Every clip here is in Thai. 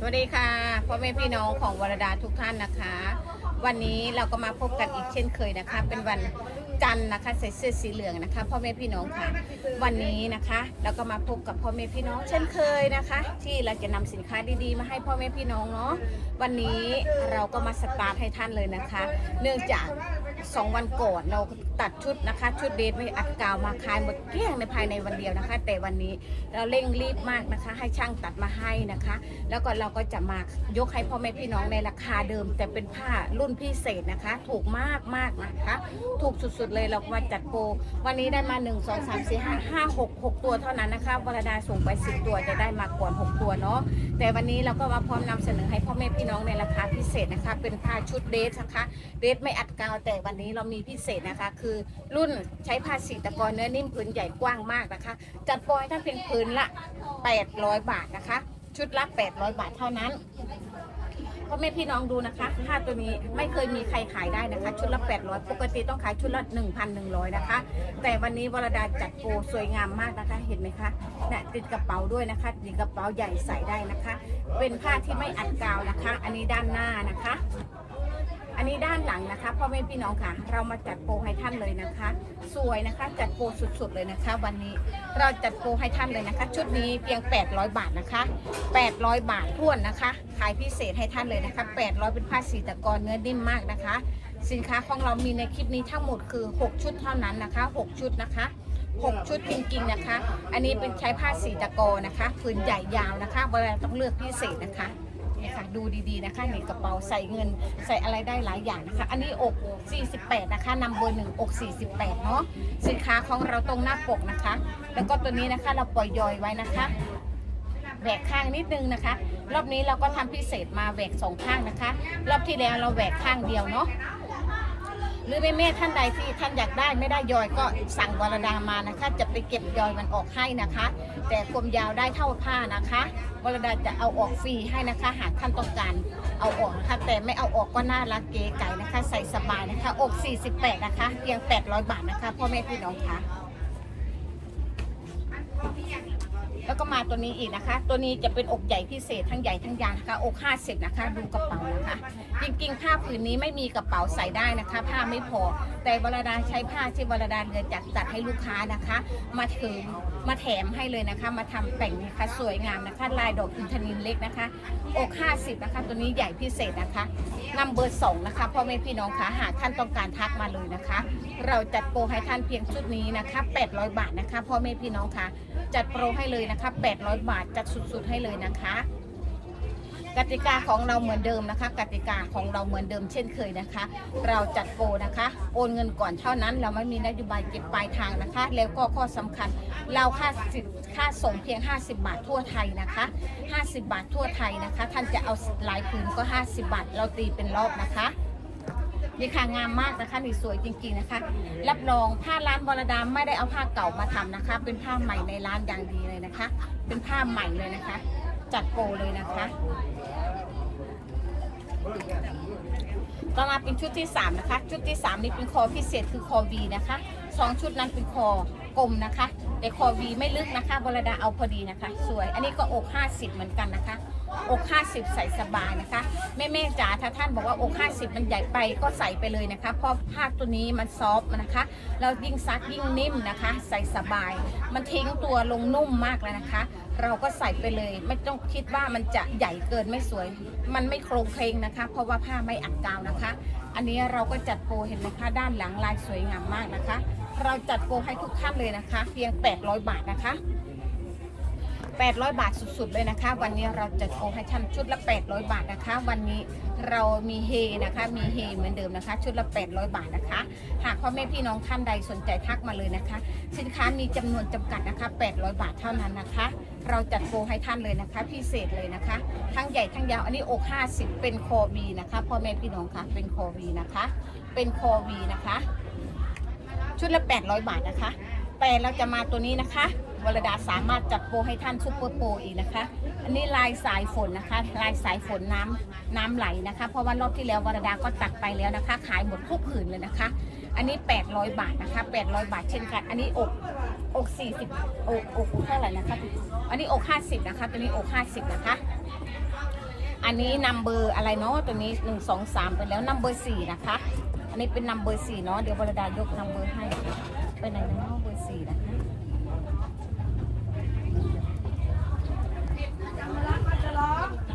สวัสดีค่ะพ่อแม่พี่น้องของวรดาทุกท่านนะคะ วันนี้เราก็มาพบกันอีกเช่นเคยนะคะ เป็นวันจันทร์นะคะใส่เสื้อสีเหลืองนะคะพ่อแม่พี่น้องค่ะ วันนี้นะคะ เราก็มาพบกับพ่อแม่พี่น้องเช่นเคยนะคะ ที่เราจะนำสินค้าดีๆ มาให้พ่อแม่พี่น้องเนาะวันนี้เราก็มาสตาร์ทให้ท่านเลยนะคะ เนื่องจาก สองวันก่อนเราตัดชุดนะคะ ชุดเดทไม่อัดกาวมาขายหมดเกลี้ยงในภายในวันเดียวนะคะ แต่วันนี้เราเร่งรีบมากนะคะ ให้ช่างตัดมาให้นะคะ แล้วก็เราก็จะมายกให้พ่อแม่พี่น้องในราคาเดิม แต่เป็นผ้ารุ่นพิเศษนะคะ ถูกมากมากนะคะ ถูกสุดๆเลยเรามาจัดโปรวันนี้ได้มา 1 2 3 4 5 5 6 6 ตัวเท่านั้นนะคะวรดาส่งไป 10 ตัวจะได้มาก่อน 6 ตัวเนาะ แต่วันนี้เราก็มาพร้อมนำเสนอให้พ่อแม่พี่น้องในราคาพิเศษนะคะ เป็นผ้าชุดเดทนะคะเดทไม่อัดกาวแต่วันนี้เรามีพิเศษนะคะ คือรุ่นใช้ผ้าสีตะกอนเนื้อนิ่มผืนใหญ่กว้างมากนะคะ จัดปอยถ้าเป็นผืนละ 800 บาทนะคะ ชุดละ 800 บาทเท่านั้น พ่อแม่พี่น้องดูนะคะผ้าตัวนี้ไม่เคยมีใครขายได้นะคะ ชุดละ 800 ปกติต้องขายชุดละ 1,100 นะคะ แต่วันนี้วรดาจัดโปรสวยงามมากนะคะ เห็นไหมคะเนี่ยติดกระเป๋าด้วยนะคะติดกระเป๋าใหญ่ใส่ได้นะคะ เป็นผ้าที่ไม่อัดกาวนะคะ อันนี้ด้านหน้านะคะ อันนี้ด้านหลังนะคะพ่อแม่พี่น้องค่ะ เรามาจัดโปรให้ท่านเลยนะคะ สวยนะคะจัดโปรสุดๆเลยนะคะ วันนี้เราจัดโปรให้ท่านเลยนะคะ ชุดนี้เพียง 800 บาทนะคะ 800 บาทท้วนนะคะ ขายพิเศษให้ท่านเลยนะคะ 800 เป็นผ้าสีตะกอนเนื้อนิ่มมากนะคะ สินค้าของเรามีในคลิปนี้ทั้งหมดคือ 6 ชุดเท่านั้นนะคะ 6 ชุดนะคะ6 ชุดจริงๆนะคะ อันนี้เป็นใช้ผ้าสีตะกอนะคะผืนใหญ่ยาวนะคะเวลาต้องเลือกพิเศษนะคะ นะคะดูดีๆนะคะในกระเป๋าใส่เงินใส่อะไรได้หลายอย่างนะคะ อันนี้อก 48 นะคะนำเบอร์หนึ่งอก 48 เนาะสินค้าของเราตรงหน้าปกนะคะ แล้วก็ตัวนี้นะคะเราปล่อยยอยไว้นะคะแหวกข้างนิดนึงนะคะ รอบนี้เราก็ทำพิเศษมาแหวกสองข้างนะคะ รอบที่แล้วเราแหวกข้างเดียวเนาะ หรือแม่แม่ท่านใดที่ท่านอยากได้ไม่ได้ยอยก็สั่งวรดามานะคะ จะไปเก็บยอยมันออกให้นะคะ แต่กลมยาวได้เท่าผ้านะคะวรดาจะเอาออกฟรีให้นะคะ หากท่านต้องการเอาออกนะคะแต่ไม่เอาออกก็น่ารักเก๋ไก่นะคะ ใส่สบายนะคะอก48นะคะเพียง 800 บาทนะคะพ่อแม่พี่น้องคะ แล้วก็มาตัวนี้อีกนะคะ ตัวนี้จะเป็นอกใหญ่พิเศษทั้งใหญ่ทั้งยาวนะคะอก50นะคะ ดูกระเป๋านะคะ จริงๆผ้าผืนนี้ไม่มีกระเป๋าใส่ได้นะคะ ผ้าไม่พอ แต่วรดาใช้ผ้าที่วรดาเงินจากจัดให้ลูกค้านะคะ มาถึงมาแถมให้เลยนะคะ มาทำแต่งนะคะสวยงามนะคะ ลายดอกอินทนินเล็กนะคะ อก50นะคะ ตัวนี้ใหญ่พิเศษนะคะนำเบอร์สองนะคะพ่อแม่พี่น้องคะหากท่านต้องการทักมาเลยนะคะ เราจัดโปรให้ท่านเพียงชุดนี้นะคะ800 บาทนะคะพ่อแม่พี่น้องคะจัดโปรให้เลยนะคะ800 บาทจัดสุดๆให้เลยนะคะ กติกาของเราเหมือนเดิมนะคะ กติกาของเราเหมือนเดิมเช่นเคยนะคะ เราจัดโปรนะคะ โอนเงินก่อนเท่านั้น เราไม่มีนโยบายเก็บปลายทางนะคะ แล้วก็ข้อสำคัญเราค่าสิทธิ์ค่าส่งเพียง 50 บาททั่วไทยนะคะ 50 บาททั่วไทยนะคะ ท่านจะเอาหลายผืนก็ 50 บาท เราตีเป็นรอบนะคะ นี่ค่ะงามมากนะคะนี่สวยจริงๆนะคะ รับรองผ้าร้านบรดามไม่ได้เอาผ้าเก่ามาทำนะคะ เป็นผ้าใหม่ในร้านอย่างดีเลยนะคะ เป็นผ้าใหม่เลยนะคะ จัดโปรเลยนะคะต่อมาเป็นชุดที่ 3 นะคะ ชุดที่ 3 นี่เป็นคอพิเศษคือคอวีนะคะสองชุดนั้นเป็นคอกลมนะคะ แต่คอวีไม่ลึกนะคะบรดาเอาพอดีนะคะ สวย อันนี้ก็อก 50 เหมือนกันนะคะ อก50 ใส่สบายนะคะ แม่แม่จ๋าถ้าท่านบอกว่าอก50 มันใหญ่ไปก็ใส่ไปเลยนะคะ เพราะผ้าตัวนี้มันซอฟต์นะคะแล้วยิ่งซักยิ่งนิ่มนะคะ ใส่สบาย มันทิ้งตัวลงนุ่มมากเลยนะคะ เราก็ใส่ไปเลย ไม่ต้องคิดว่ามันจะใหญ่เกินไม่สวย มันไม่โครงเคลงนะคะ เพราะว่าผ้าไม่อัดกาวนะคะ อันนี้เราก็จัดโปรเห็นไหมคะด้านหลังลายสวยงามมากนะคะ เราจัดโปรให้ทุกท่านเลยนะคะ เพียง 800 บาทนะคะ 800 บาทสุดๆเลยนะคะ วันนี้เราจะโชว์ให้ท่านชุดละ 800 บาทนะคะ วันนี้เรามีเฮนะคะ มีเฮเหมือนเดิมนะคะ ชุดละ 800 บาทนะคะ หากพ่อแม่พี่น้องท่านใดสนใจทักมาเลยนะคะ สินค้ามีจำนวนจำกัดนะคะ 800 บาทเท่านั้นนะคะ เราจัดโปรให้ท่านเลยนะคะ พิเศษเลยนะคะ ทั้งใหญ่ทั้งยาว อันนี้อก 50 เป็นคอวีนะคะพ่อแม่พี่น้องคะเป็นคอวีนะคะ เป็นคอวีนะคะ ชุดละ 800 บาทนะคะ แต่เราจะมาตัวนี้นะคะ วรดาสามารถจัดโปรให้ท่านซุปเปอร์โปรอีกนะคะ อันนี้ลายสายฝนนะคะ ลายสายฝนน้ำน้ำไหลนะคะ เพราะว่ารอบที่แล้ววรดาก็ตัดไปแล้วนะคะ ขายหมดทุกผืนเลยนะคะ อันนี้ 800 บาทนะคะ 800 บาทเช่นกัน อันนี้อกอก40อกอกเท่าไหร่นะคะ อันนี้อก50นะคะ ตัวนี้อก50นะคะอันนี้นัมเบอร์อะไรเนาะตัวนี้หนึ่งสอสามไปแล้วนัมเบอร์สี่นะคะ อันนี้เป็นนัมเบอร์สี่เนาะเดี๋ยววรดายกนัมเบอร์ให้ไปไหนนะเนาะเบอร์สี่นะคะ 好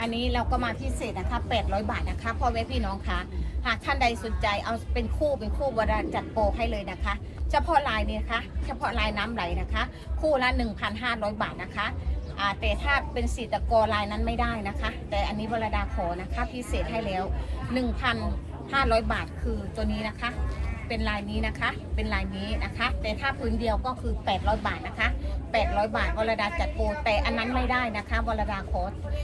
อันนี้เราก็มาพิเศษนะคะ 800 บาทนะคะพ่อแม่พี่น้องคะหากท่านใดสนใจเอาเป็นคู่เป็นคู่บราจัดโปรให้เลยนะคะ เฉพาะลายนี้นะคะเฉพาะลายน้ำไหลนะคะ คู่ละ 1,500 บาทนะคะแต่ถ้าเป็นสีตะกอลายนั้นไม่ได้นะคะ แต่อันนี้วรดาขอนะคะพิเศษให้แล้ว 1,500 บาทคือตัวนี้นะคะ เป็นลายนี้นะคะ เป็นลายนี้นะคะ แต่ถ้าพื้นเดียวก็คือ 800 บาทนะคะ 800 บาทวรดาจัดโปรแต่อันนั้นไม่ได้นะคะวรดาขอ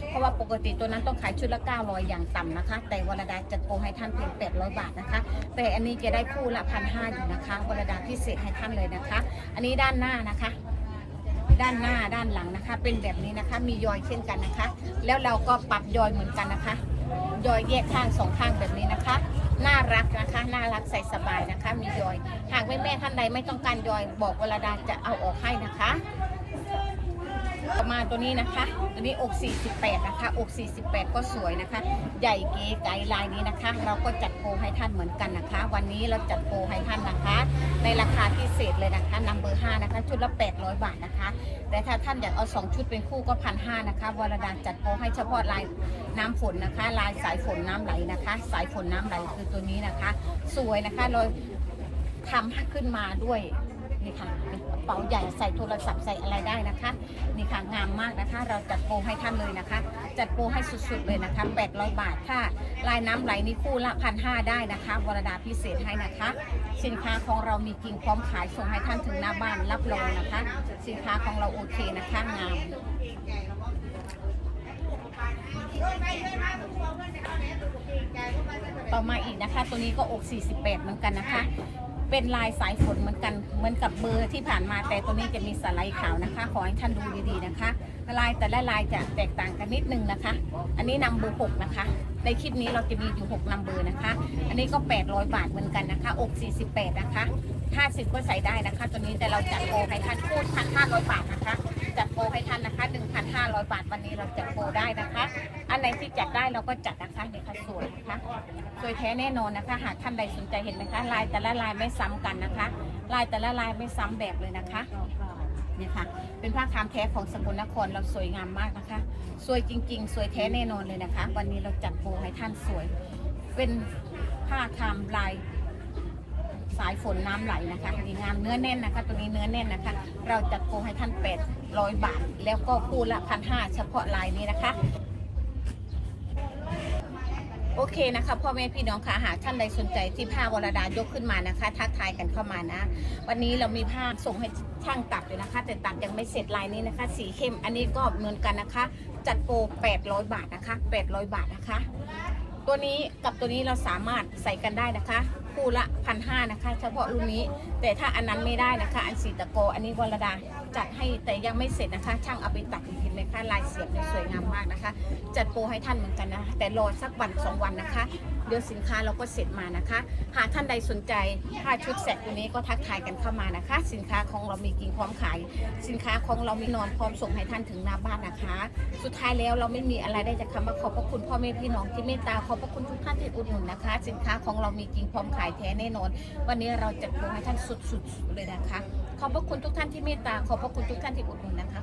เพราะว่าปกติตัวนั้นต้องขายชุดละ 900 อย่างต่ำนะคะ แต่วรดาจัดโปรให้ท่านเพียง 800 บาทนะคะ แต่อันนี้จะได้คู่ละพันห้าอยู่นะคะวรดาพิเศษให้ท่านเลยนะคะ อันนี้ด้านหน้านะคะด้านหน้าด้านหลังนะคะ เป็นแบบนี้นะคะมียอยเช่นกันนะคะ แล้วเราก็ปรับยอยเหมือนกันนะคะ ยอยแยกข้างสองข้างแบบนี้นะคะ น่ารักนะคะน่ารักใส่สบายนะคะ มียอย หากแม่แม่ท่านใดไม่ต้องการยอย บอกวลาดาจะเอาออกให้นะคะต่อมาตัวนี้นะคะ ตัวนี้อก 48 นะคะ อก 48 ก็สวยนะคะ ใหญ่เก๋ไก๋ลายนี้นะคะ เราก็จัดโปรให้ท่านเหมือนกันนะคะ วันนี้เราจัดโปรให้ท่านนะคะ เศษเลยนะคะนัมเบอร์5นะคะ ชุดละ 800 บาทนะคะ แต่ถ้าท่านอยากเอา 2 ชุดเป็นคู่ก็พันห้านะคะวรดาจัดโปรให้เฉพาะลายน้ำฝนนะคะ ลายสายฝนน้ำไหลนะคะ สายฝนน้ำไหลคือตัวนี้นะคะ สวยนะคะเราทำขึ้นมาด้วย นี่ค่ะเป็นกระเป๋าใหญ่ใส่โทรศัพท์ใส่อะไรได้นะคะนี่ค่ะงามมากนะคะเราจัดโปรให้ท่านเลยนะคะ จัดโปรให้สุดๆเลยนะคะ800บาทถ้าลายน้ำไหลนี่คู่ละพันห้าได้นะคะวรดาพิเศษให้นะคะ สินค้าของเรามีจริงพร้อมขายส่งให้ท่านถึงหน้าบ้านรับรองนะคะ สินค้าของเราโอเคนะคะงามต่อมาอีกนะคะ ตัวนี้ก็อก 48 เหมือนกันนะคะ เป็นลายสายฝนเหมือนกันเหมือนกับเบอร์ที่ผ่านมาแต่ตัวนี้จะมีสไลด์ขาวนะคะ ขอให้ท่านดูดีๆนะคะ ลายแต่ละลายจะแตกต่างกันนิดนึงนะคะ อันนี้นำเบอร์6นะคะ ในคลิปนี้เราจะมีอยู่6นำเบอร์นะคะ อันนี้ก็ 800 บาทเหมือนกันนะคะ อก 48 นะคะ 50 ก็ใส่ได้นะคะ ตัวนี้แต่เราจัดโปรให้ท่านคูณ1,500 บาทนะคะ จัดโปรให้ท่านนะคะ 1,500 บาทวันนี้เราจัดโปรได้นะคะ อันไหนที่จัดได้เราก็จัดนะคะเนี่ยค่ะสวยนะคะ สวยแท้แน่นอนนะคะ หากท่านใดสนใจเห็นไหมคะลายแต่ละลายไม่ซ้ำกันนะคะ ลายแต่ละลายไม่ซ้ำแบบเลยนะคะเนี่ยค่ะ เป็นผ้าคามแท้ของสกลนครเราสวยงามมากนะคะ สวยจริง ๆ สวยแท้แน่นอนเลยนะคะ วันนี้เราจัดโปรให้ท่านสวย เป็นผ้าคามลายสายฝนน้ำไหลนะคะดีงามเนื้อแน่นนะคะ ตัวนี้เนื้อแน่นนะคะ เราจัดโปรให้ท่าน800 บาท แล้วก็คู่ละพันห้าเฉพาะลายนี้นะคะ โอเคนะคะพ่อแม่พี่น้องค่ะหากท่านใดสนใจที่ผ้าวรดายกขึ้นมานะคะ ทักทายกันเข้ามานะ วันนี้เรามีผ้าส่งให้ช่างตัดเลยนะคะ แต่ตัดยังไม่เสร็จลายนี้นะคะ สีเข้มอันนี้ก็เหมือนกันนะคะ จัดโปร800 บาทนะคะ 800 บาทนะคะ ตัวนี้กับตัวนี้เราสามารถใส่กันได้นะคะ คู่ละพันห้านะคะ เฉพาะรุ่นนี้ แต่ถ้าอันนั้นไม่ได้นะคะ อันสีตะโก อันนี้วรดาจัดให้แต่ยังไม่เสร็จนะคะ ช่างเอาไปตัดอีกทีเลยค่ะลายเสียบสวยงามมากนะคะ จัดโปรให้ท่านเหมือนกันนะ แต่รอสักวันสองวันนะคะ เดี๋ยวสินค้าเราก็เสร็จมานะคะ หากท่านใดสนใจผ้าชุดแสกตัวนี้ก็ทักทายกันเข้ามานะคะ สินค้าของเรามีกินพร้อมขาย สินค้าของเรามีนอนพร้อมส่งให้ท่านถึงหน้าบ้านนะคะ สุดท้ายแล้วเราไม่มีอะไรได้จะคำว่าขอบพระคุณพ่อแม่พี่น้องที่เมตตาขอบพระคุณทุกท่านที่อุดหนุนนะคะ สินค้าของเรามีจริงพร้อมขายายแท้แน่นอน วันนี้เราจัดโปรให้ท่านสุดๆเลยนะคะ ขอบพระคุณทุกท่านที่เมตตา ขอบพระคุณทุกท่านที่อุดหนุนนะคะ